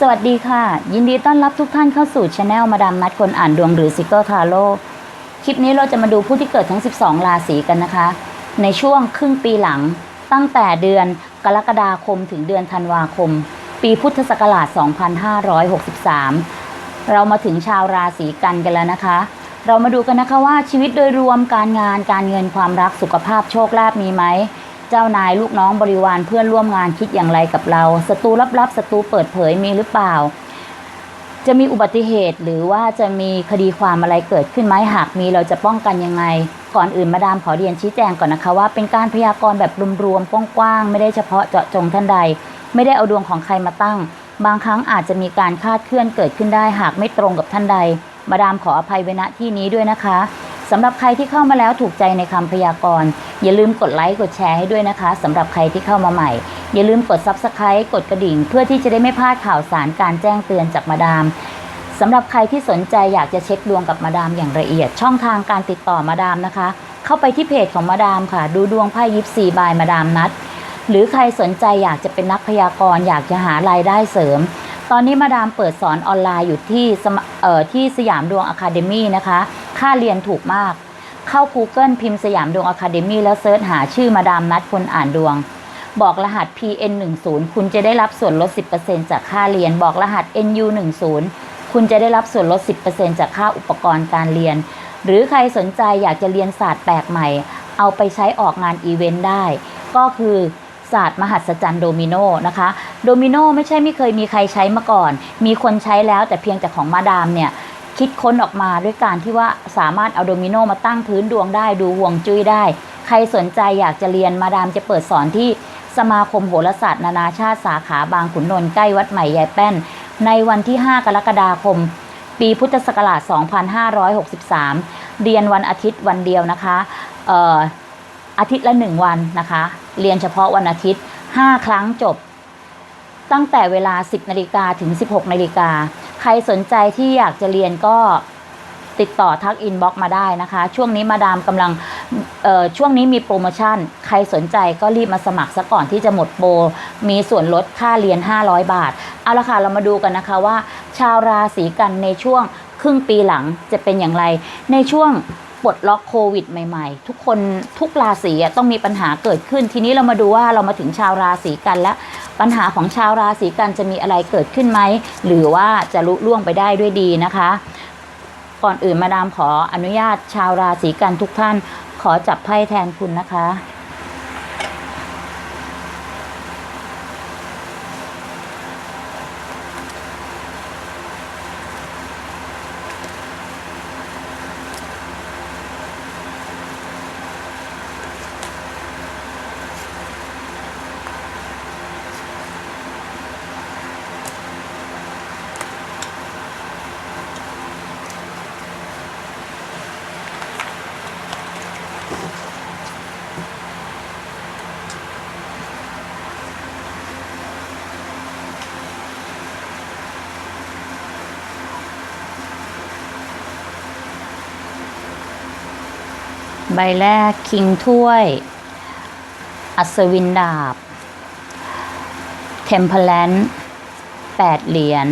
สวัสดีค่ะ ยินดีต้อนรับทุกท่านเข้าสู่ช anel มาดามนัดคนอ่านดวงหรือซิกเกิลทาโร่คลิปนี้เราจะมาดูผู้ที่เกิดทั้ง 12 ราศีกันนะคะ ในช่วงครึ่งปีหลัง ตั้งแต่เดือนกรกฎาคมถึงเดือนธันวาคม ปีพุทธศักราช 2563 เรามาถึงชาวราศีกันกันแล้วนะคะ เรามาดูกันนะคะว่าชีวิตโดยรวมการงานการเงินความรักสุขภาพโชคลาภมีไหม เจ้านายลูกน้องบริวารเพื่อนร่วมงานคิดอย่างไรกับเราศัตรูลับๆศัตรูเปิดเผยมีหรือเปล่า จะมีอุบัติเหตุหรือว่าจะมีคดีความอะไรเกิดขึ้นไหมหากมีเราจะป้องกันยังไง ก่อนอื่นมาดามขอเรียนชี้แจงก่อนนะคะว่าเป็นการพยากรณ์แบบรวมๆกว้างๆไม่ได้เฉพาะเจาะจงท่านใด ไม่ได้เอาดวงของใครมาตั้ง บางครั้งอาจจะมีการคาดเคลื่อนเกิดขึ้นได้ หากไม่ตรงกับท่านใด มาดามขออภัยไว้ณที่นี้ด้วยนะคะ สำหรับใครที่เข้ามาแล้วถูกใจในคำพยากรณ์อย่าลืมกดไลค์กดแชร์ให้ด้วยนะคะสำหรับใครที่เข้ามาใหม่ อย่าลืมกด Subscribe กดกระดิ่ง เพื่อที่จะได้ไม่พลาดข่าวสารการแจ้งเตือนจากมาดามสำหรับใครที่สนใจอยากจะเช็คดวงกับมาดามอย่างละเอียด ช่องทางการติดต่อมาดามนะคะ เข้าไปที่เพจของมาดามค่ะ ดูดวงไพ่ยิปซีบายมาดามนัด หรือใครสนใจอยากจะเป็นนักพยากรณ์อยากจะหารายได้เสริม ตอนนี้มาดามเปิดสอนออนไลน์อยู่ที่เอ่อที่สยามดวงอะคาเดมี่นะคะ ค่าเรียนถูกมาก เข้า Google พิมพ์สยามดวงอะคาเดมี่แล้วเซิร์ชหาชื่อมาดามนัดคนอ่านดวง บอกรหัส PN10 คุณจะได้รับส่วนลด 10%จากค่าเรียน บอกรหัส NU10 คุณจะได้รับส่วนลด 10%จากค่าอุปกรณ์การเรียน หรือใครสนใจอยากจะเรียนศาสตร์แปลกใหม่ เอาไปใช้ออกงานอีเวนต์ได้ ก็คือ ศาสตร์มหัศจรรย์โดมิโนนะคะ โดมิโนไม่ใช่ไม่เคยมีใครใช้มาก่อน มีคนใช้แล้วแต่เพียงแต่ของมาดามเนี่ยคิดค้นออกมาด้วยการที่ว่าสามารถเอาโดมิโนมาตั้งพื้นดวงได้ดูห่วงจุ้ยได้ ใครสนใจอยากจะเรียนมาดามจะเปิดสอนที่สมาคมโหราศาสตร์นานาชาติสาขาบางขุนนนท์ใกล้วัดใหม่ยายแป้น ในวันที่ 5 กรกฎาคม ปีพุทธศักราช 2563 เรียนวันอาทิตย์วันเดียวนะคะ อาทิตย์ละ 1 วันนะคะ เรียนเฉพาะวันอาทิตย์ 5 ครั้งจบ ตั้งแต่เวลา 10นาฬิกาถึง 16นาฬิกาใครสนใจที่อยากจะเรียนก็ติดต่อทักอินบ็อกมาได้นะคะ ช่วงนี้มาดามกำลังช่วงนี้มีโปรโมชั่น ใครสนใจก็รีบมาสมัครซะก่อนที่จะหมดโปร มีส่วนลดค่าเรียน 500 บาท เอาละค่ะเรามาดูกันนะคะว่า ชาวราศีกันในช่วงครึ่งปีหลังจะเป็นอย่างไร ในช่วง ปลดล็อกโควิดใหม่ ๆ ทุกคนทุกราศีต้องมีปัญหาเกิดขึ้น ทีนี้เรามาดูว่าเรามาถึงชาวราศีกันแล้ว ปัญหาของชาวราศีกันจะมีอะไรเกิดขึ้นไหม หรือว่าจะลุล่วงไปได้ด้วยดีนะคะ ก่อนอื่นมาดามขออนุญาตชาวราศีกันทุกท่าน ขอจับไพ่แทนคุณนะคะ ใบแรกคิงถ้วย อัศวินดาบ เทมเพลนแปดเหรียญ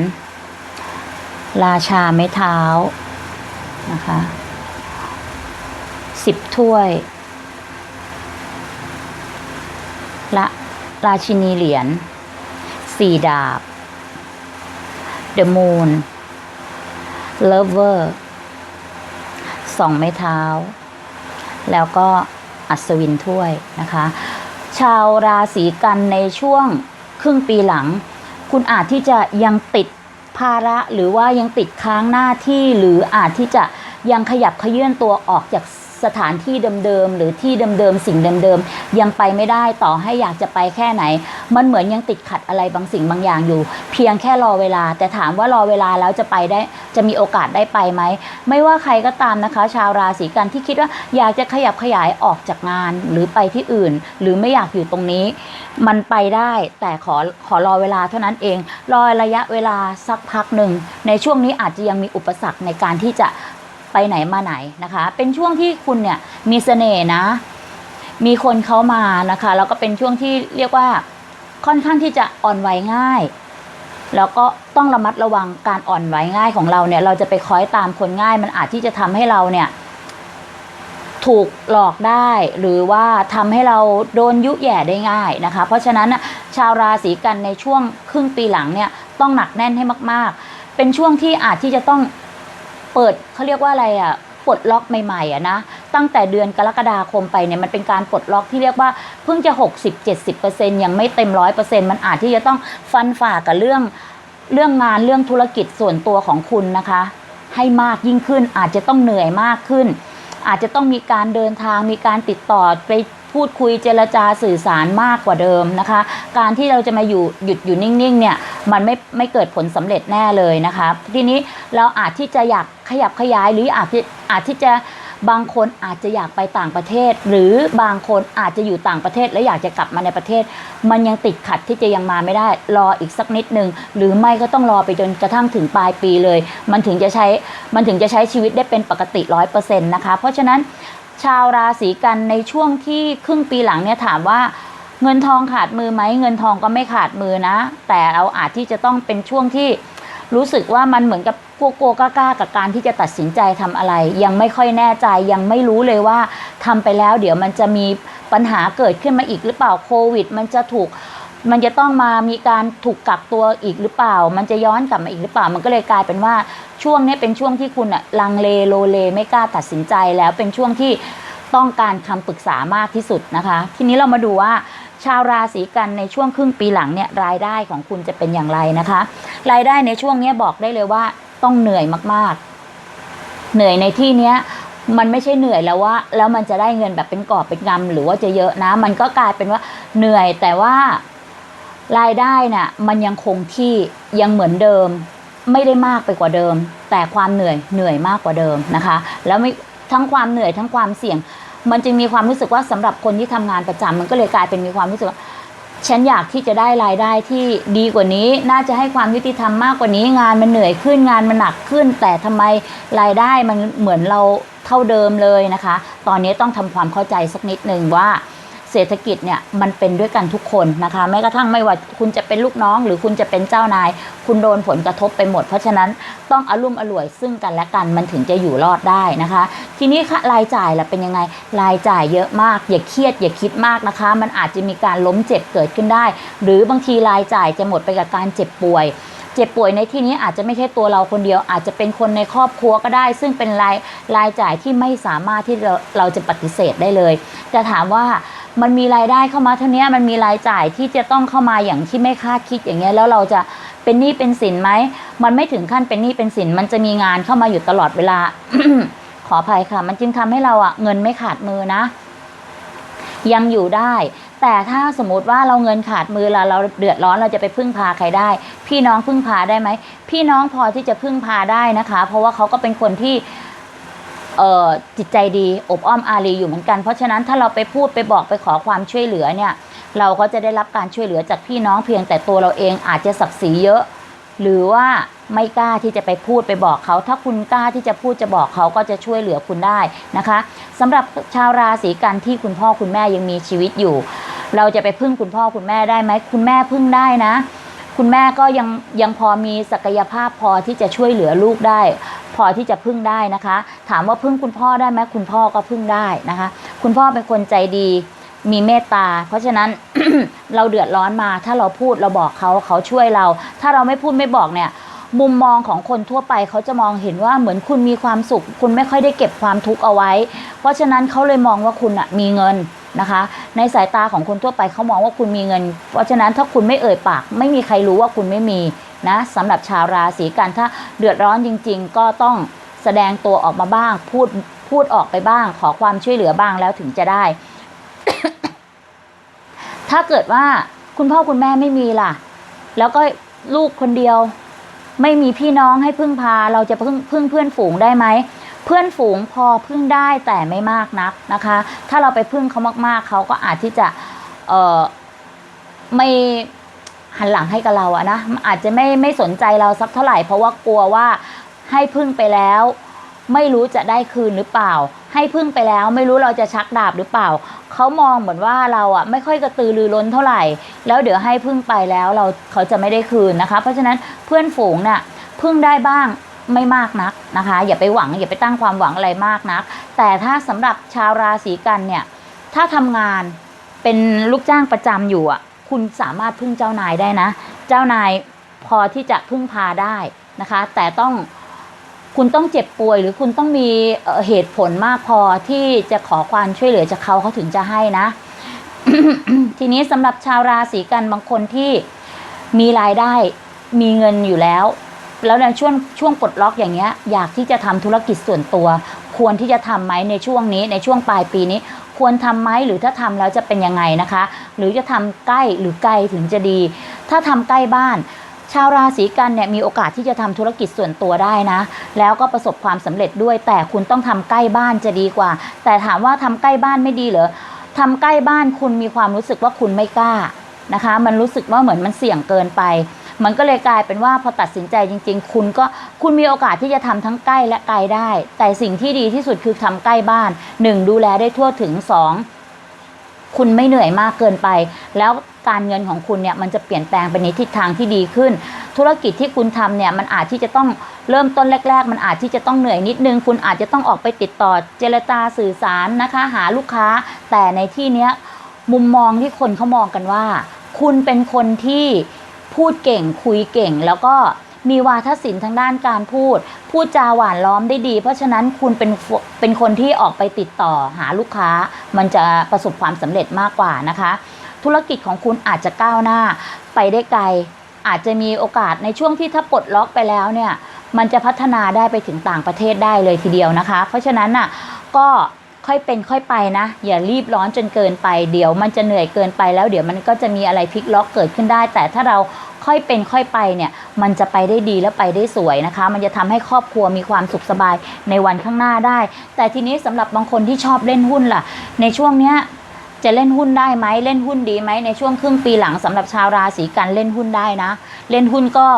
ราชาไม้เท้า นะคะสิบถ้วยละราชินีเหรียญสี่ดาบ The Moon Lover สองไม้เท้า แล้วก็อัศวินถ้วยนะคะ ชาวราศีกันในช่วงครึ่งปีหลัง คุณอาจที่จะยังติดภาระหรือว่ายังติดค้างหน้าที่หรืออาจที่จะยังขยับขยื่นตัวออกจาก สถานที่เดิมๆหรือที่เดิมๆสิ่งเดิมๆยังไปไม่ได้ต่อให้อยากจะไปแค่ไหน มันเหมือนยังติดขัดอะไรบางสิ่งบางอย่างอยู่ เพียงแค่รอเวลา แต่ถามว่ารอเวลาแล้วจะไปได้จะมีโอกาสได้ไปไหมไม่ว่าใครก็ตามนะคะ ชาวราศีกันที่คิดว่าอยากจะขยับขยายออกจากงานหรือไปที่อื่น หรือไม่อยากอยู่ตรงนี้ มันไปได้แต่ขอขอรอเวลาเท่านั้นเองรอระยะเวลาสักพักหนึ่งในช่วงนี้อาจจะยังมีอุปสรรคในการที่จะ ไปไหนมาไหนนะคะ เป็นช่วงที่คุณเนี่ยมีเสน่ห์นะ มีคนเขามานะคะ แล้วก็เป็นช่วงที่เรียกว่าค่อนข้างที่จะอ่อนไหวง่าย แล้วก็ต้องระมัดระวังการอ่อนไหวง่ายของเราเนี่ย เราจะไปคอยตามคนง่าย มันอาจที่จะทำให้เราเนี่ย ถูกหลอกได้ หรือว่าทำให้เราโดนยุแย่ได้ง่ายนะคะ เพราะฉะนั้นชาวราศีกันในช่วงครึ่งปีหลังเนี่ยต้องหนักแน่นให้มาก ๆ เป็นช่วงที่อาจที่จะต้อง เปิดเขาเรียกว่าอะไรอะปลดล็อกใหม่ๆอะนะตั้งแต่เดือนกรกฎาคมไปเนี่ยมันเป็นการปลดล็อกที่เรียกว่าเพิ่งจะ 60-70%ยังไม่เต็มร้อยเปอร์เซ็นต์มันอาจที่จะต้องฟันฝ่ากับเรื่องเรื่องงานเรื่องธุรกิจส่วนตัวของคุณนะคะ ให้มากยิ่งขึ้นอาจจะต้องเหนื่อยมากขึ้น อาจจะต้องมีการเดินทางมีการติดต่อไป พูดคุยเจรจาสื่อสารมากกว่าเดิมนะคะ การที่เราจะมาอยู่หยุดอยู่นิ่งๆเนี่ยมันไม่ไม่เกิดผลสำเร็จแน่เลยนะคะทีนี้เราอาจที่จะอยากขยับขยายหรืออาจจะอาจที่จะบางคนอาจจะอยากไปต่างประเทศ หรือบางคนอาจจะอยู่ต่างประเทศ แล้วอยากจะกลับมาในประเทศ มันยังติดขัดที่จะยังมาไม่ได้รออีกสักนิดหนึ่งหรือไม่ก็ต้องรอไปจนกระทั่งถึงปลายปีเลย มันถึงจะใช้มันถึงจะใช้ชีวิตได้เป็นปกติร้อยเปอร์เซ็นต์นะคะ เพราะฉะนั้น ชาวราศีกันในช่วงที่ครึ่งปีหลังเนี่ยถามว่าเงินทองขาดมือไหมเงินทองก็ไม่ขาดมือนะ แต่เราอาจที่จะต้องเป็นช่วงที่รู้สึกว่ามันเหมือนกับกลัวๆกล้าๆกับการที่จะตัดสินใจทำอะไร ยังไม่ค่อยแน่ใจยังไม่รู้เลยว่าทำไปแล้ว เดี๋ยวมันจะมีปัญหาเกิดขึ้นมาอีกหรือเปล่าโควิด มันจะถูก มันจะต้องมามีการถูกกักตัวอีกหรือเปล่า มันจะย้อนกลับมาอีกหรือเปล่า มันก็เลยกลายเป็นว่าช่วงนี้เป็นช่วงที่คุณอะลังเลโลเลไม่กล้าตัดสินใจแล้วเป็นช่วงที่ต้องการคำปรึกษามากที่สุดนะคะ ทีนี้เรามาดูว่าชาวราศีกันในช่วงครึ่งปีหลังเนี่ยรายได้ของคุณจะเป็นอย่างไรนะคะ รายได้ในช่วงนี้บอกได้เลยว่าต้องเหนื่อยมากๆ เหนื่อยในที่เนี้ยมันไม่ใช่เหนื่อยแล้วว่าแล้วมันจะได้เงินแบบเป็นกอบเป็นกำหรือว่าจะเยอะนะ มันก็กลายเป็นว่าเหนื่อยแต่ว่า รายได้น่ะมันยังคงที่ยังเหมือนเดิม ไม่ได้มากไปกว่าเดิม แต่ความเหนื่อยเหนื่อยมากกว่าเดิมนะคะ แล้วไม่ทั้งความเหนื่อยทั้งความเสี่ยง มันจึงมีความรู้สึกว่าสำหรับคนที่ทำงานประจำมันก็เลยกลายเป็นมีความรู้สึกว่าฉันอยากที่จะได้รายได้ที่ดีกว่านี้ น่าจะให้ความยุติธรรมมากกว่านี้ งานมันเหนื่อยขึ้นงานมันหนักขึ้น แต่ทำไมรายได้มันเหมือนเราเท่าเดิมเลยนะคะ ตอนนี้ต้องทำความเข้าใจสักนิดหนึ่งว่า เศรษฐกิจเนี่ยมันเป็นด้วยกันทุกคนนะคะแม้กระทั่งไม่ว่าคุณจะเป็นลูกน้อง หรือคุณจะเป็นเจ้านาย คุณโดนผลกระทบไปหมด เพราะฉะนั้นต้องอารมณ์อร่วยซึ่งกันและกันมันถึงจะอยู่รอดได้นะคะ ทีนี้ค่ะรายจ่ายล่ะเป็นยังไงรายจ่ายเยอะมาก อย่าเครียดอย่าคิดมากนะคะ มันอาจจะมีการล้มเจ็บเกิดขึ้นได้ หรือบางทีรายจ่ายจะหมดไปกับการเจ็บป่วย เจ็บป่วยในที่นี้อาจจะไม่ใช่ตัวเราคนเดียว อาจจะเป็นคนในครอบครัวก็ได้ ซึ่งเป็นรายรายจ่ายที่ไม่สามารถที่เราเราจะปฏิเสธได้เลย จะถามว่ามันมีรายได้เข้ามาเท่านี้มันมีรายจ่ายที่จะต้องเข้ามาอย่างที่ไม่คาดคิดอย่างเงี้ยแล้วเราจะเป็นหนี้เป็นสินไหมมันไม่ถึงขั้นเป็นหนี้เป็นสินมันจะมีงานเข้ามาอยู่ตลอดเวลา ขออภัยค่ะ มันจึงทำให้เราอะเงินไม่ขาดมือนะ ยังอยู่ได้ แต่ถ้าสมมติว่าเราเงินขาดมือเราเราเดือดร้อนเราจะไปพึ่งพาใครได้ พี่น้องพึ่งพาได้ไหมพี่น้องพอที่จะพึ่งพาได้นะคะ เพราะว่าเขาก็เป็นคนที่เออจิตใจดีอบอ้อมอารีอยู่เหมือนกัน เพราะฉะนั้นถ้าเราไปพูดไปบอกไปขอความช่วยเหลือเนี่ย เราก็จะได้รับการช่วยเหลือจากพี่น้องเพียงแต่ตัวเราเองอาจจะสักศีเยอะ หรือว่าไม่กล้าที่จะไปพูดไปบอกเขา ถ้าคุณกล้าที่จะพูดจะบอกเขาก็จะช่วยเหลือคุณได้นะคะสำหรับชาวราศีกันที่คุณพ่อคุณแม่ยังมีชีวิตอยู่ เราจะไปพึ่งคุณพ่อคุณแม่ได้ไหมคุณแม่พึ่งได้นะ คุณแม่ก็ยังยังพอมีศักยภาพพอที่จะช่วยเหลือลูกได้ พอที่จะพึ่งได้นะคะ ถามว่าพึ่งคุณพ่อได้ไหมคุณพ่อก็พึ่งได้นะคะ คุณพ่อเป็นคนใจดี มีเมตตา เพราะฉะนั้น เราเดือดร้อนมา ถ้าเราพูดเราบอกเขาเขาช่วยเรา ถ้าเราไม่พูดไม่บอกเนี่ย มุมมองของคนทั่วไปเขาจะมองเห็นว่าเหมือนคุณมีความสุข คุณไม่ค่อยได้เก็บความทุกข์เอาไว้ เพราะฉะนั้นเขาเลยมองว่าคุณอะมีเงินนะคะ ในสายตาของคนทั่วไปเขามองว่าคุณมีเงิน เพราะฉะนั้นถ้าคุณไม่เอ่ยปาก ไม่มีใครรู้ว่าคุณไม่มีนะสำหรับชาวราศีกันถ้าเดือดร้อนจริง ๆ ก็ต้องแสดงตัวออกมาบ้าง พูดพูดออกไปบ้าง ขอความช่วยเหลือบ้างแล้วถึงจะได้ ถ้าเกิดว่าคุณพ่อคุณแม่ไม่มีล่ะ แล้วก็ลูกคนเดียว ไม่มีพี่น้องให้พึ่งพา เราจะพึ่งพึ่งเพื่อนฝูงได้ไหมเพื่อนฝูงพอพึ่งได้แต่ไม่มากนักนะคะ ถ้าเราไปพึ่งเขามาก ๆเขาก็อาจที่จะเออไม่หันหลังให้กับเราอะนะอาจจะไม่ไม่สนใจเราสักเท่าไหร่ เพราะว่ากลัวว่าให้พึ่งไปแล้ว ไม่รู้จะได้คืนหรือเปล่า ให้พึ่งไปแล้วไม่รู้เราจะชักดาบหรือเปล่า เขามองเหมือนว่าเราอะไม่ค่อยกระตือรือร้นเท่าไหร่ แล้วเดี๋ยวให้พึ่งไปแล้วเราเขาจะไม่ได้คืนนะคะ เพราะฉะนั้นเพื่อนฝูงน่ะพึ่งได้บ้างไม่มากนักนะคะ อย่าไปหวังอย่าไปตั้งความหวังอะไรมากนัก แต่ถ้าสำหรับชาวราศีกันเนี่ย ถ้าทำงานเป็นลูกจ้างประจำอยู่อะ คุณสามารถพึ่งเจ้านายได้นะ เจ้านายพอที่จะพึ่งพาได้นะคะ แต่ต้อง คุณต้องเจ็บป่วยหรือคุณต้องมีเหตุผลมากพอที่จะขอความช่วยเหลือจากเขาเขาถึงจะให้นะ ทีนี้สำหรับชาวราศีกันบางคนที่มีรายได้มีเงินอยู่แล้ว แล้วในช่วงช่วงปลดล็อกอย่างเงี้ยอยากที่จะทำธุรกิจส่วนตัว ควรที่จะทำไหมในช่วงนี้ในช่วงปลายปีนี้ ควรทำไหมหรือถ้าทำแล้วจะเป็นยังไงนะคะ หรือจะทำใกล้หรือไกลถึงจะดี ถ้าทำใกล้บ้าน ชาวราศีกันเนี่ยมีโอกาสที่จะทำธุรกิจส่วนตัวได้นะ แล้วก็ประสบความสำเร็จด้วย แต่คุณต้องทำใกล้บ้านจะดีกว่า แต่ถามว่าทำใกล้บ้านไม่ดีเหรอทำใกล้บ้านคุณมีความรู้สึกว่าคุณไม่กล้านะคะ มันรู้สึกว่าเหมือนมันเสี่ยงเกินไป มันก็เลยกลายเป็นว่าพอตัดสินใจจริง ๆ คุณก็คุณมีโอกาสที่จะทำทั้งใกล้และไกลได้ แต่สิ่งที่ดีที่สุดคือทำใกล้บ้านหนึ่งดูแลได้ทั่วถึงสองคุณไม่เหนื่อยมากเกินไป แล้ว การเงินของคุณเนี่ยมันจะเปลี่ยนแปลงไปในทิศทางที่ดีขึ้น ธุรกิจที่คุณทำเนี่ยมันอาจที่จะต้องเริ่มต้นแรก ๆ มันอาจที่จะต้องเหนื่อยนิดนึง คุณอาจจะต้องออกไปติดต่อเจรจาสื่อสารนะคะ หาลูกค้า แต่ในที่เนี้ยมุมมองที่คนเขามองกันว่า คุณเป็นคนที่พูดเก่งคุยเก่งแล้วก็มีวาทศิลป์ทางด้านการพูด พูดจาหวานล้อมได้ดี เพราะฉะนั้นคุณเป็นเป็นคนที่ออกไปติดต่อหาลูกค้า มันจะประสบความสำเร็จมากกว่านะคะ ธุรกิจของคุณอาจจะก้าวหน้าไปได้ไกล อาจจะมีโอกาสในช่วงที่ถ้าปลดล็อกไปแล้วเนี่ยมันจะพัฒนาได้ไปถึงต่างประเทศได้เลยทีเดียวนะคะ เพราะฉะนั้นน่ะก็ค่อยเป็นค่อยไปนะ อย่ารีบร้อนจนเกินไปเดี๋ยวมันจะเหนื่อยเกินไปแล้วเดี๋ยวมันก็จะมีอะไรพลิกล็อกเกิดขึ้นได้ แต่ถ้าเราค่อยเป็นค่อยไปเนี่ยมันจะไปได้ดีและไปได้สวยนะคะ มันจะทำให้ครอบครัวมีความสุขสบายในวันข้างหน้าได้ แต่ทีนี้สำหรับบางคนที่ชอบเล่นหุ้นล่ะ ในช่วงเนี้ย จะเล่นหุ้นได้ไหมเล่นหุ้นดีไหมในช่วงครึ่งปีหลังสำหรับชาวราศีกันเล่นหุ้นได้นะ เล่นหุ้นก็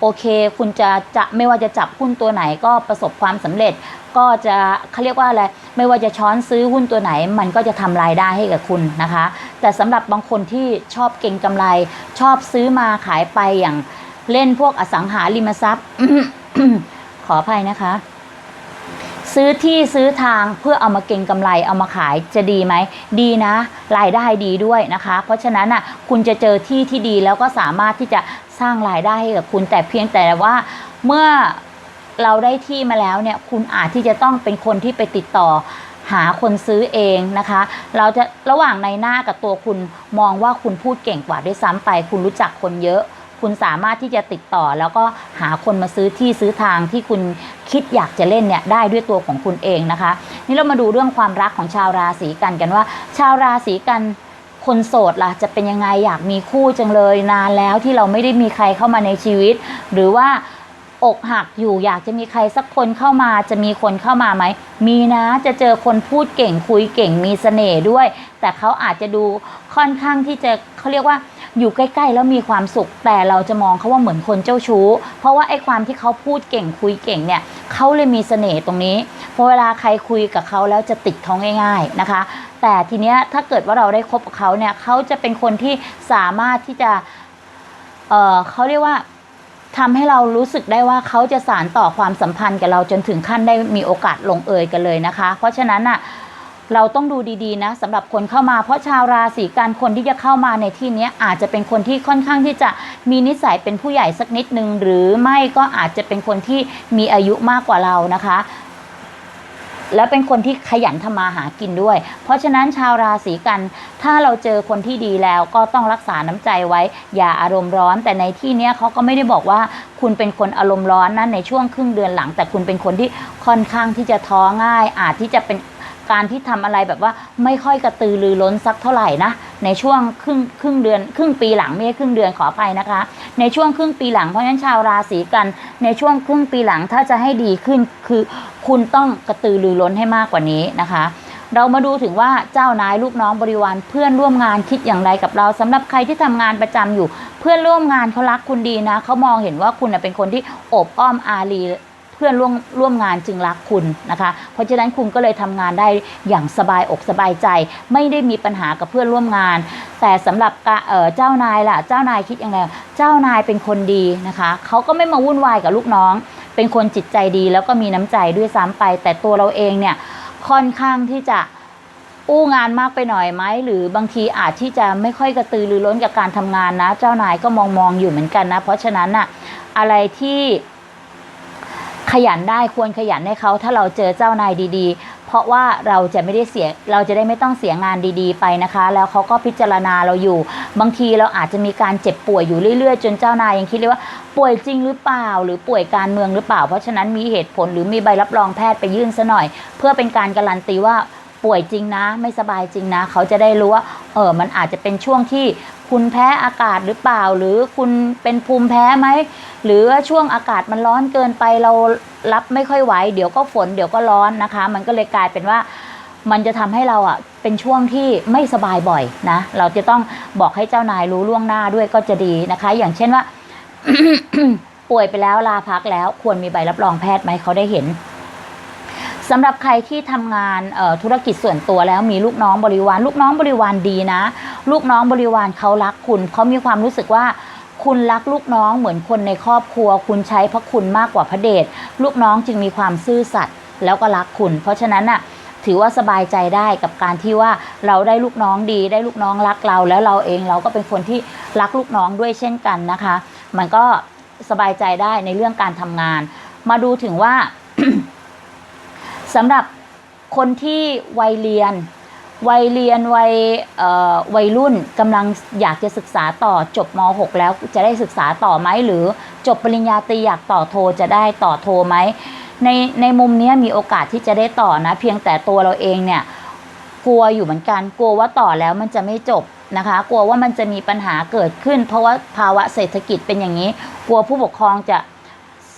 โอเค คุณจะจะไม่ว่าจะจับหุ้นตัวไหนก็ประสบความสำเร็จ ก็จะเขาเรียกว่าอะไรไม่ว่าจะช้อนซื้อหุ้นตัวไหน มันก็จะทำรายได้ให้กับคุณนะคะ แต่สำหรับบางคนที่ชอบเก็งกำไรชอบซื้อมาขายไปอย่างเล่นพวกอสังหาริมทรัพย์ขออภัยนะคะ ซื้อที่ซื้อทางเพื่อเอามาเก็งกำไรเอามาขายจะดีไหม ดีนะ รายได้ดีด้วยนะคะ เพราะฉะนั้นอะคุณจะเจอที่ที่ดีแล้วก็สามารถที่จะสร้างรายได้ให้กับคุณแต่เพียงแต่ว่าเมื่อเราได้ที่มาแล้วเนี่ยคุณอาจที่จะต้องเป็นคนที่ไปติดต่อหาคนซื้อเองนะคะ เราจะระหว่างในหน้ากับตัวคุณมองว่าคุณพูดเก่งกว่าด้วยซ้ำไป คุณรู้จักคนเยอะ คุณสามารถที่จะติดต่อ แล้วก็หาคนมาซื้อที่ซื้อทางที่คุณคิดอยากจะเล่นเนี่ยได้ด้วยตัวของคุณเองนะคะ นี่เรามาดูเรื่องความรักของชาวราศีกันกันว่า ชาวราศีกันคนโสดล่ะจะเป็นยังไงอยากมีคู่จังเลยนานแล้วที่เราไม่ได้มีใครเข้ามาในชีวิต หรือว่าอกหักอยู่อยากจะมีใครสักคนเข้ามาจะมีคนเข้ามาไหม มีนะจะเจอคนพูดเก่งคุยเก่งมีเสน่ห์ด้วย แต่เขาอาจจะดูค่อนข้างที่จะเขาเรียกว่า อยู่ใกล้ ๆ แล้วมีความสุข แต่เราจะมองเขาว่าเหมือนคนเจ้าชู้ เพราะว่าไอ้ความที่เขาพูดเก่งคุยเก่งเนี่ยเขาเลยมีเสน่ห์ตรงนี้พอเวลาใครคุยกับเขาแล้วจะติดเขาง่าย ๆนะคะ แต่ทีเนี้ยถ้าเกิดว่าเราได้คบกับเขาเนี่ยเขาจะเป็นคนที่สามารถที่จะเออเขาเรียกว่าทำให้เรารู้สึกได้ว่าเขาจะสานต่อความสัมพันธ์กับเราจนถึงขั้นได้มีโอกาสลงเอยกันเลยนะคะ เพราะฉะนั้นอะ เราต้องดูดีๆนะสำหรับคนเข้ามาเพราะชาวราศีกันคนที่จะเข้ามาในที่นี้อาจจะเป็นคนที่ค่อนข้างที่จะมีนิสัยเป็นผู้ใหญ่สักนิดนึง หรือไม่ก็อาจจะเป็นคนที่มีอายุมากกว่าเรานะคะแล้วเป็นคนที่ขยันทำมาหากินด้วย เพราะฉะนั้นชาวราศีกัน ถ้าเราเจอคนที่ดีแล้วก็ต้องรักษาน้ำใจไว้ อย่าอารมณ์ร้อน แต่ในที่นี้เขาก็ไม่ได้บอกว่าคุณเป็นคนอารมณ์ร้อนนะในช่วงครึ่งเดือนหลัง แต่คุณเป็นคนที่ค่อนข้างที่จะท้อง่าย อาจที่จะเป็น การที่ทำอะไรแบบว่าไม่ค่อยกระตือรือร้นสักเท่าไหร่นะในช่วงครึ่งครึ่งเดือน ครึ่งปีหลังไม่ใช่ครึ่งเดือนขออภัยนะคะ ในช่วงครึ่งปีหลังเพราะฉะนั้นชาวราศีกัน ในช่วงครึ่งปีหลังถ้าจะให้ดีขึ้นคือคุณต้องกระตือรือร้นให้มากกว่านี้นะคะเรามาดูถึงว่าเจ้านายลูกน้องบริวารเพื่อนร่วมงานคิดอย่างไรกับเราสำหรับใครที่ทำงานประจำอยู่ เพื่อนร่วมงานเขารักคุณดีนะเขามองเห็นว่าคุณเป็นคนที่อบอ้อมอารี เพื่อนร่วมร่วมงานจึงรักคุณนะคะ เพราะฉะนั้นคุณก็เลยทำงานได้อย่างสบายอกสบายใจ ไม่ได้มีปัญหากับเพื่อนร่วมงาน แต่สำหรับเเจ้านายล่ะ เจ้านายคิดยังไง เจ้านายเป็นคนดีนะคะเขาก็ไม่มาวุ่นวายกับลูกน้อง เป็นคนจิตใจดีแล้วก็มีน้ำใจด้วยซ้ำไป แต่ตัวเราเองเนี่ยค่อนข้างที่จะอู้งานมากไปหน่อยไหมหรือบางทีอาจที่จะไม่ค่อยกระตือรือร้นกับการทำงานนะ เจ้านายก็มองมองอยู่เหมือนกันนะ เพราะฉะนั้นน่ะอะไรที่ ขยันได้ควรขยันให้เขาถ้าเราเจอเจ้านายดีๆ เพราะว่าเราจะไม่ได้เสียเราจะได้ไม่ต้องเสียงานดีๆ ไปนะคะ แล้วเขาก็พิจารณาเราอยู่ บางทีเราอาจจะมีการเจ็บป่วยอยู่เรื่อยๆ จนเจ้านายยังคิดเลยว่าป่วยจริงหรือเปล่า หรือป่วยการเมืองหรือเปล่า เพราะฉะนั้นมีเหตุผลหรือมีใบรับรองแพทย์ไปยื่นซะหน่อย เพื่อเป็นการการันตีว่าป่วยจริงนะ ไม่สบายจริงนะ เขาจะได้รู้ว่าเออมันอาจจะเป็นช่วงที่ คุณแพ้อากาศหรือเปล่า หรือคุณเป็นภูมิแพ้ไหม หรือว่าช่วงอากาศมันร้อนเกินไปเรารับไม่ค่อยไหว เดี๋ยวก็ฝนเดี๋ยวก็ร้อนนะคะ มันก็เลยกลายเป็นว่ามันจะทำให้เราอะเป็นช่วงที่ไม่สบายบ่อยนะ เราจะต้องบอกให้เจ้านายรู้ล่วงหน้าด้วยก็จะดีนะคะ อย่างเช่นว่า ป่วยไปแล้วลาพักแล้วควรมีใบรับรองแพทย์ไหมเขาได้เห็น สำหรับใครที่ทำงานธุรกิจส่วนตัวแล้วมีลูกน้องบริวาร ลูกน้องบริวารดีนะ ลูกน้องบริวารเขารักคุณเขามีความรู้สึกว่าคุณรักลูกน้องเหมือนคนในครอบครัว คุณใช้พระคุณมากกว่าพระเดชลูกน้องจึงมีความซื่อสัตย์แล้วก็รักคุณ เพราะฉะนั้นน่ะถือว่าสบายใจได้กับการที่ว่าเราได้ลูกน้องดี ได้ลูกน้องรักเรา แล้วเราเองเราก็เป็นคนที่รักลูกน้องด้วยเช่นกันนะคะ มันก็สบายใจได้ในเรื่องการทำงาน มาดูถึงว่า สำหรับคนที่วัยเรียน วัยเรียนวัยวัยรุ่นกำลังอยากจะศึกษาต่อจบม .6 แล้วจะได้ศึกษาต่อไหมหรือจบปริญญาตรีอยากต่อโทจะได้ต่อโทไหมในในมุมนี้มีโอกาสที่จะได้ต่อนะ เพียงแต่ตัวเราเองเนี่ยกลัวอยู่เหมือนกันกลัวว่าต่อแล้วมันจะไม่จบนะคะ กลัวว่ามันจะมีปัญหาเกิดขึ้น เพราะว่าภาวะเศรษฐกิจเป็นอย่างนี้ กลัวผู้ปกครองจะ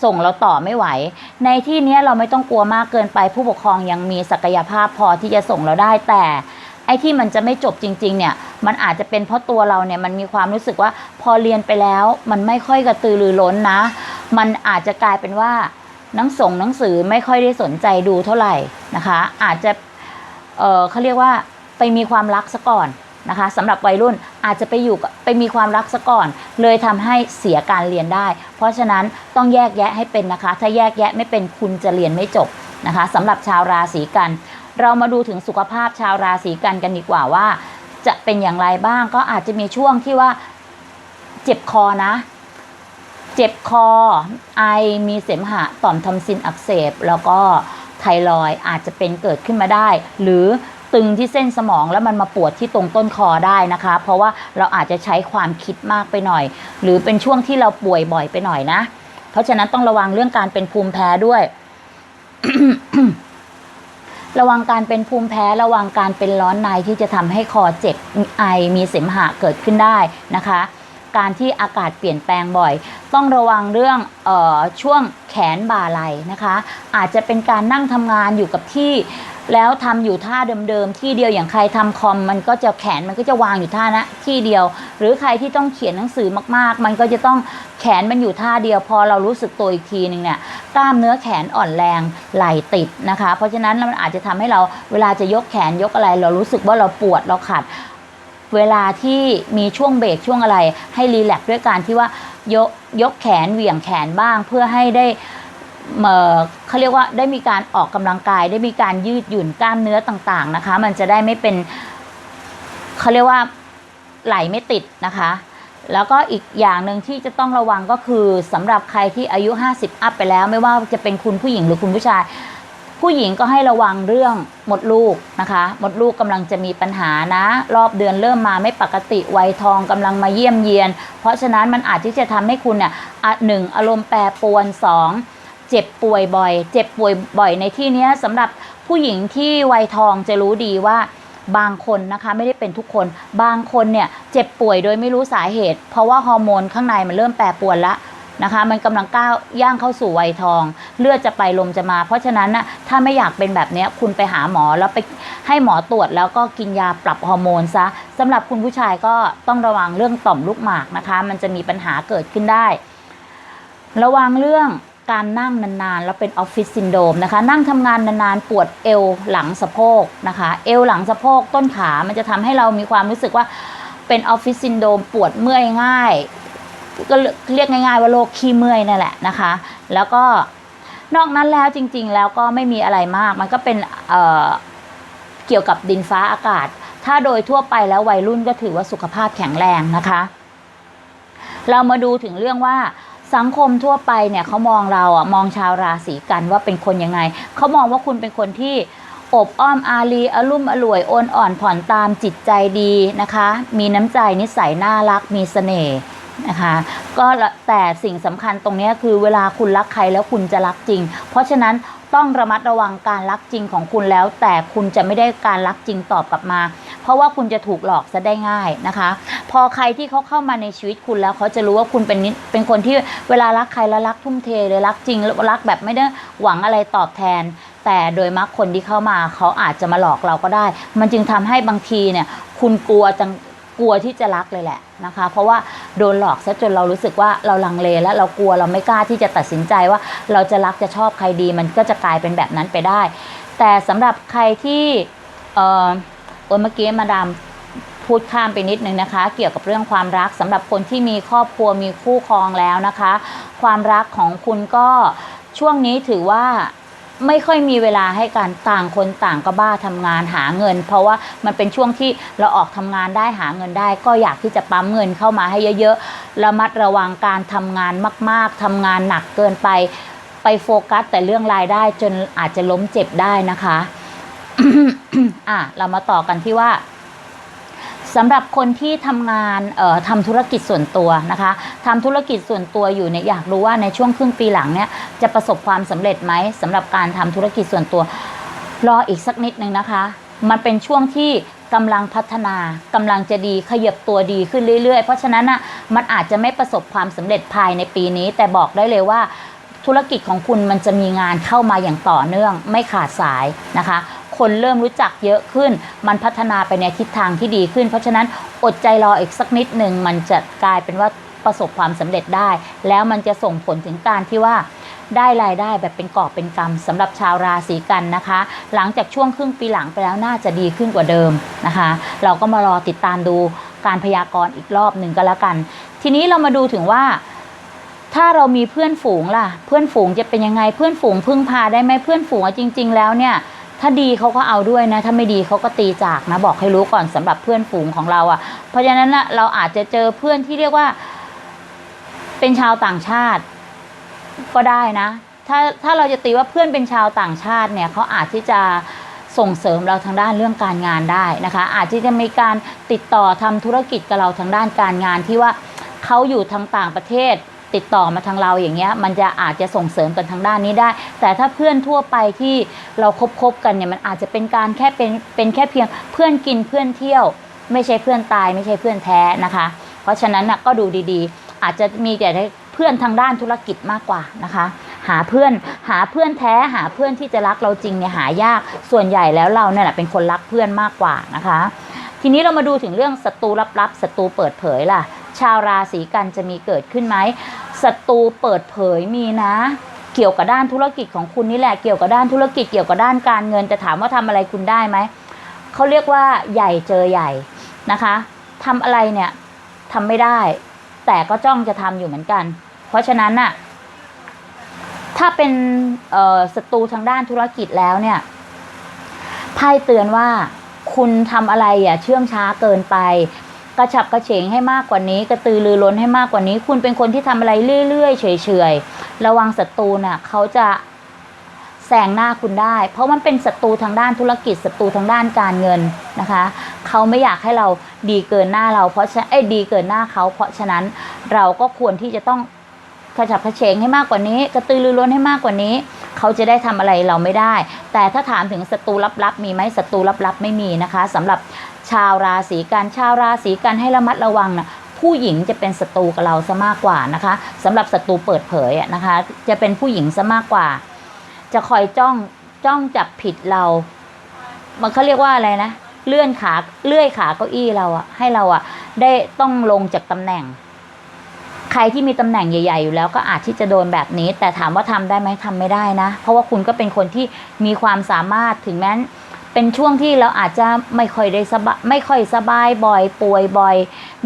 ส่งเราต่อไม่ไหว ในที่เนี้ยเราไม่ต้องกลัวมากเกินไป ผู้ปกครองยังมีศักยภาพพอที่จะส่งเราได้แต่ไอ้ที่มันจะไม่จบจริงๆเนี่ยมันอาจจะเป็นเพราะตัวเราเนี่ยมันมีความรู้สึกว่าพอเรียนไปแล้ว มันไม่ค่อยกระตือรือร้นนะ มันอาจจะกลายเป็นว่าหนังส่งหนังสือไม่ค่อยได้สนใจดูเท่าไหร่นะคะ อาจจะเออเขาเรียกว่าไปมีความรักซะก่อน นะคะสำหรับวัยรุ่นอาจจะไปอยู่ไปมีความรักซะก่อน เลยทำให้เสียการเรียนได้ เพราะฉะนั้นต้องแยกแยะให้เป็นนะคะ ถ้าแยกแยะไม่เป็นคุณจะเรียนไม่จบนะคะสำหรับชาวราศีกัน เรามาดูถึงสุขภาพชาวราศีกันกันดีกว่าว่า จะเป็นอย่างไรบ้างก็อาจจะมีช่วงที่ว่าเจ็บคอนะ เจ็บคอ ไอมีเสมหะต่อมทอนซิลอักเสบ แล้วก็ไทรอยอาจจะเป็นเกิดขึ้นมาได้ หรือ ตึงที่เส้นสมองแล้วมันมาปวดที่ตรงต้นคอได้นะคะ เพราะว่าเราอาจจะใช้ความคิดมากไปหน่อย หรือเป็นช่วงที่เราป่วยบ่อยไปหน่อยนะ เพราะฉะนั้นต้องระวังเรื่องการเป็นภูมิแพ้ด้วย ระวังการเป็นภูมิแพ้ระวังการเป็นร้อนในที่จะทำให้คอเจ็บไอมีเสมหะเกิดขึ้นได้นะคะ การที่อากาศเปลี่ยนแปลงบ่อย ต้องระวังเรื่องเออช่วงแขนบ่าไหลนะคะ อาจจะเป็นการนั่งทำงานอยู่กับที่ แล้วทำอยู่ท่าเดิมๆที่เดียวอย่างใครทำคอมมันก็จะแขนมันก็จะวางอยู่ท่านะที่เดียว หรือใครที่ต้องเขียนหนังสือมากๆ มันก็จะต้องแขนมันอยู่ท่าเดียว พอเรารู้สึกตัวอีกทีหนึ่งเนี่ยกล้ามเนื้อแขนอ่อนแรงไหลติดนะคะ เพราะฉะนั้นมันอาจจะทำให้เราเวลาจะยกแขนยกอะไร เรารู้สึกว่าเราปวดเราขัด เวลาที่มีช่วงเบรกช่วงอะไร ให้รีแลกซ์ด้วยการที่ว่ายกยกแขนเหวี่ยงแขนบ้างเพื่อให้ได้ เขาเรียกว่าได้มีการออกกำลังกาย ได้มีการยืดหยุ่นกล้ามเนื้อต่างๆนะคะ มันจะได้ไม่เป็นเขาเรียกว่าไหลไม่ติดนะคะ แล้วก็อีกอย่างหนึ่งที่จะต้องระวังก็คือสำหรับใครที่อายุ 50 อัพไปแล้ว ไม่ว่าจะเป็นคุณผู้หญิงหรือคุณผู้ชาย ผู้หญิงก็ให้ระวังเรื่องหมดลูกนะคะหมดลูกกำลังจะมีปัญหานะ รอบเดือนเริ่มมาไม่ปกติวัยทองกำลังมาเยี่ยมเยียน เพราะฉะนั้นมันอาจที่จะทำให้คุณเนี่ยอะหนึ่งอารมณ์แปรปรวนสอง เจ็บป่วยบ่อย เจ็บป่วยบ่อยในที่นี้สำหรับผู้หญิงที่วัยทองจะรู้ดีว่าบางคนนะคะไม่ได้เป็นทุกคน บางคนเนี่ยเจ็บป่วยโดยไม่รู้สาเหตุ เพราะว่าฮอร์โมนข้างในมันเริ่มแปรปรวนละนะคะ มันกำลังก้าวย่างเข้าสู่วัยทอง เลือดจะไปลมจะมา เพราะฉะนั้นนะถ้าไม่อยากเป็นแบบนี้คุณไปหาหมอแล้วไปให้หมอตรวจแล้วก็กินยาปรับฮอร์โมนซะสำหรับคุณผู้ชายก็ต้องระวังเรื่องต่อมลูกหมากนะคะ มันจะมีปัญหาเกิดขึ้นได้ ระวังเรื่อง การนั่งนานๆ แล้วเป็นออฟฟิศซินโดมนะคะ นั่งทำงานนานๆ ปวดเอวหลังสะโพกนะคะ เอวหลังสะโพกต้นขา มันจะทำให้เรามีความรู้สึกว่าเป็นออฟฟิศซินโดมปวดเมื่อยง่าย ก็เรียกง่ายๆว่าโรคขี้เมื่อยนั่นแหละนะคะ แล้วก็นอกนั้นแล้วจริง ๆ แล้วก็ไม่มีอะไรมาก มันก็เป็นเเกี่ยวกับดินฟ้าอากาศ ถ้าโดยทั่วไปแล้ววัยรุ่นก็ถือว่าสุขภาพแข็งแรงนะคะ เรามาดูถึงเรื่องว่า สังคมทั่วไปเนี่ยเขามองเราอะมองชาวราศีกันว่าเป็นคนยังไงเขามองว่าคุณเป็นคนที่อบอ้อมอารีอลุ่มอล่วยโอนอ่อนผ่อนตามจิตใจดีนะคะ มีน้ำใจนิสัยน่ารักมีเสน่ห์นะคะก็แต่สิ่งสำคัญตรงนี้คือเวลาคุณรักใครแล้วคุณจะรักจริง เพราะฉะนั้นต้องระมัดระวังการรักจริงของคุณแล้ว แต่คุณจะไม่ได้การรักจริงตอบกลับมา เพราะว่าคุณจะถูกหลอกซะได้ง่ายนะคะ พอใครที่เขาเข้ามาในชีวิตคุณแล้วเขาจะรู้ว่าคุณเป็นนิเป็นคนที่เวลารักใครแล้วรักทุ่มเทเลยรักจริงรักแบบไม่ได้หวังอะไรตอบแทน แต่โดยมากคนที่เข้ามาเขาอาจจะมาหลอกเราก็ได้ มันจึงทำให้บางทีเนี่ยคุณกลัวจังกลัวที่จะรักเลยแหละนะคะ เพราะว่าโดนหลอกซะจนเรารู้สึกว่าเราลังเลและเรากลัวเราไม่กล้าที่จะตัดสินใจว่าเราจะรักจะชอบใครดี มันก็จะกลายเป็นแบบนั้นไปได้ แต่สำหรับใครที่เอ่อ โอ้ยเมื่อกี้มาดามพูดข้ามไปนิดนึงนะคะ เกี่ยวกับเรื่องความรักสำหรับคนที่มีครอบครัวมีคู่ครองแล้วนะคะ ความรักของคุณก็ช่วงนี้ถือว่าไม่ค่อยมีเวลาให้การต่างคนต่างก็บ้าทำงานหาเงิน เพราะว่ามันเป็นช่วงที่เราออกทำงานได้หาเงินได้ ก็อยากที่จะปั๊มเงินเข้ามาให้เยอะๆระมัดระวังการทำงานมาก ๆทำงานหนักเกินไป ไปโฟกัสแต่เรื่องรายได้จนอาจจะล้มเจ็บได้นะคะ อะเรามาต่อกันที่ว่าสำหรับคนที่ทำงานเอ่อทำธุรกิจส่วนตัวนะคะทำธุรกิจส่วนตัวอยู่เนี่ยอยากรู้ว่าในช่วงครึ่งปีหลังเนี่ยจะประสบความสำเร็จไหมสำหรับการทำธุรกิจส่วนตัว รออีกสักนิดนึงนะคะ มันเป็นช่วงที่กำลังพัฒนากำลังจะดีขยับตัวดีขึ้นเรื่อยๆ เพราะฉะนั้นอะมันอาจจะไม่ประสบความสำเร็จภายในปีนี้ แต่บอกได้เลยว่าธุรกิจของคุณมันจะมีงานเข้ามาอย่างต่อเนื่องไม่ขาดสายนะคะ คนเริ่มรู้จักเยอะขึ้น มันพัฒนาไปในทิศทางที่ดีขึ้น เพราะฉะนั้นอดใจรออีกสักนิดหนึ่งมันจะกลายเป็นว่าประสบความสำเร็จได้ แล้วมันจะส่งผลถึงการที่ว่าได้รายได้แบบเป็นกอบเป็นกำสำหรับชาวราศีกันนะคะ หลังจากช่วงครึ่งปีหลังไปแล้วน่าจะดีขึ้นกว่าเดิมนะคะ เราก็มารอติดตามดูการพยากรณ์อีกรอบหนึ่งก็แล้วกัน ทีนี้เรามาดูถึงว่า ถ้าเรามีเพื่อนฝูงล่ะ เพื่อนฝูงจะเป็นยังไงเพื่อนฝูงพึ่งพาได้ไหมเพื่อนฝูงจริง ๆ แล้วเนี่ย ถ้าดีเขาก็เอาด้วยนะ ถ้าไม่ดีเขาก็ตีจากนะ บอกให้รู้ก่อนสำหรับเพื่อนฝูงของเราอะ่ะ เพราะฉะนั้นนะเราอาจจะเจอเพื่อนที่เรียกว่า เป็นชาวต่างชาติ ก็ได้นะ ถ้าถ้าเราจะตีว่าเพื่อนเป็นชาวต่างชาติเนี่ยเขาอาจที่จะส่งเสริมเราทางด้านเรื่องการงานได้นะคะ อาจที่จะมีการติดต่อทำธุรกิจกับเราทางด้านการงานที่ว่าเขาอยู่ทางต่างประเทศ ติดต่อมาทางเราอย่างเงี้ยมันจะอาจจะส่งเสริมกันทางด้านนี้ได้ แต่ถ้าเพื่อนทั่วไปที่เราคบคบกันเนี่ยมันอาจจะเป็นการแค่เป็นเป็นแค่เพียงเพื่อนกินเพื่อนเที่ยว ไม่ใช่เพื่อนตายไม่ใช่เพื่อนแท้นะคะ เพราะฉะนั้นนะก็ดูดีๆ อาจจะมีแต่เพื่อนทางด้านธุรกิจมากกว่านะคะ หาเพื่อนหาเพื่อนแท้หาเพื่อนที่จะรักเราจริงเนี่ยหายากส่วนใหญ่แล้วเราเนี่ยเป็นคนรักเพื่อนมากกว่านะคะ ทีนี้เรามาดูถึงเรื่องศัตรูลับๆศัตรูเปิดเผยล่ะ ชาวราศีกันจะมีเกิดขึ้นไหมศัตรูเปิดเผยมีนะ เกี่ยวกับด้านธุรกิจของคุณนี่แหละเกี่ยวกับด้านธุรกิจเกี่ยวกับด้านการเงินแต่ถามว่าทำอะไรคุณได้ไหมเขาเรียกว่าใหญ่เจอใหญ่นะคะทำอะไรเนี่ยทำไม่ได้ แต่ก็จ้องจะทำอยู่เหมือนกัน เพราะฉะนั้นน่ะถ้าเป็นศัตรูทางด้านธุรกิจแล้วเนี่ยไพ่เตือนว่า คุณทำอะไรอย่าเชื่องช้าเกินไป กระฉับกระเฉงให้มากกว่านี้ กระตือรือร้นให้มากกว่านี้ คุณเป็นคนที่ทำอะไรเรื่อยๆเฉยๆระวังศัตรูน่ะเขาจะแซงหน้าคุณได้ เพราะมันเป็นศัตรูทางด้านธุรกิจศัตรูทางด้านการเงินนะคะเขาไม่อยากให้เราดีเกินหน้าเรา เพราะฉะนั้นเอ้ดีเกินหน้าเขาเพราะฉะนั้นเราก็ควรที่จะต้อง กระฉับกระเฉงให้มากกว่านี้ กระตือรือร้นให้มากกว่านี้ เขาจะได้ทำอะไรเราไม่ได้ แต่ถ้าถามถึงศัตรูลับๆมีไหมศัตรูลับๆไม่มีนะคะสำหรับชาวราศีกันชาวราศีกันให้ระมัดระวังนะผู้หญิงจะเป็นศัตรูกับเราซะมากกว่านะคะสำหรับศัตรูเปิดเผยนะคะ จะเป็นผู้หญิงซะมากกว่า จะคอยจ้องจ้องจับผิดเรา มันเขาเรียกว่าอะไรนะเลื่อนขาเลื่อยขาเก้าอี้เราอะให้เราอะได้ต้องลงจากตำแหน่ง รที่มีตำแหน่งใหญ่ ๆ อยู่แล้วก็อาจที่จะโดนแบบนี้ แต่ถามว่าทำได้ไหมทำไม่ได้นะ เพราะว่าคุณก็เป็นคนที่มีความสามารถถึงแม้นเป็นช่วงที่เราอาจจะไม่ค่อยได้สบายไม่ค่อยสบายบ่อยป่วยบ่อย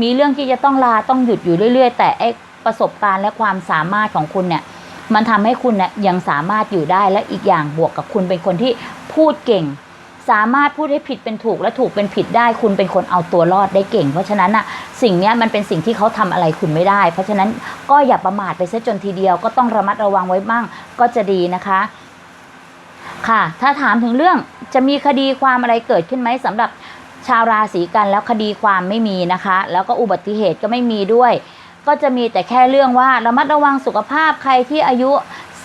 มีเรื่องที่จะต้องลาต้องหยุดอยู่เรื่อย ๆ แต่ไอประสบการณ์และความสามารถของคุณเนี่ยมันทำให้คุณเนี่ยยังสามารถอยู่ได้และอีกอย่างบวกกับคุณเป็นคนที่พูดเก่ง สามารถพูดให้ผิดเป็นถูกและถูกเป็นผิดได้ คุณเป็นคนเอาตัวรอดได้เก่ง เพราะฉะนั้นน่ะสิ่งนี้มันเป็นสิ่งที่เขาทำอะไรคุณไม่ได้ เพราะฉะนั้นก็อย่าประมาทไปซะจนทีเดียวก็ต้องระมัดระวังไว้บ้างก็จะดีนะคะค่ะ ถ้าถามถึงเรื่องจะมีคดีความอะไรเกิดขึ้นไหมสำหรับชาวราศีกันแล้วคดีความไม่มีนะคะ แล้วก็อุบัติเหตุก็ไม่มีด้วย ก็จะมีแต่แค่เรื่องว่าระมัดระวังสุขภาพใครที่อายุ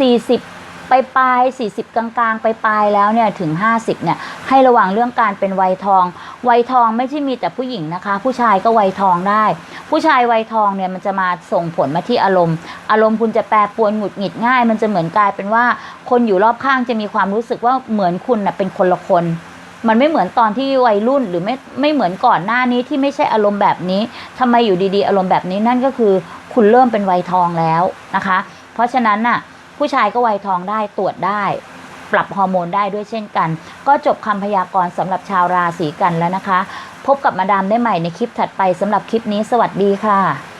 40 ไปปลาย 40 กลางๆ ไปปลายแล้วเนี่ยถึง 50เนี่ยให้ระวังเรื่องการเป็นวัยทอง วัยทองไม่ใช่มีแต่ผู้หญิงนะคะ ผู้ชายก็วัยทองได้ ผู้ชายวัยทองเนี่ยมันจะมาส่งผลมาที่อารมณ์ อารมณ์คุณจะแปรปรวนหงุดหงิดง่าย มันจะเหมือนกลายเป็นว่าคนอยู่รอบข้างจะมีความรู้สึกว่าเหมือนคุณน่ะเป็นคนละคนมันไม่เหมือนตอนที่วัยรุ่นหรือไม่ไม่เหมือนก่อนหน้านี้ที่ไม่ใช่อารมณ์แบบนี้ทำไมอยู่ดีๆ อารมณ์แบบนี้นั่นก็คือ คุณเริ่มเป็นวัยทองแล้วนะคะ เพราะฉะนั้นน่ะ ผู้ชายก็วัยทองได้ตรวจได้ ปรับฮอร์โมนได้ด้วยเช่นกัน ก็จบคำพยากรณ์สำหรับชาวราศีกันแล้วนะคะ พบกับมาดามได้ใหม่ในคลิปถัดไปสำหรับคลิปนี้สวัสดีค่ะ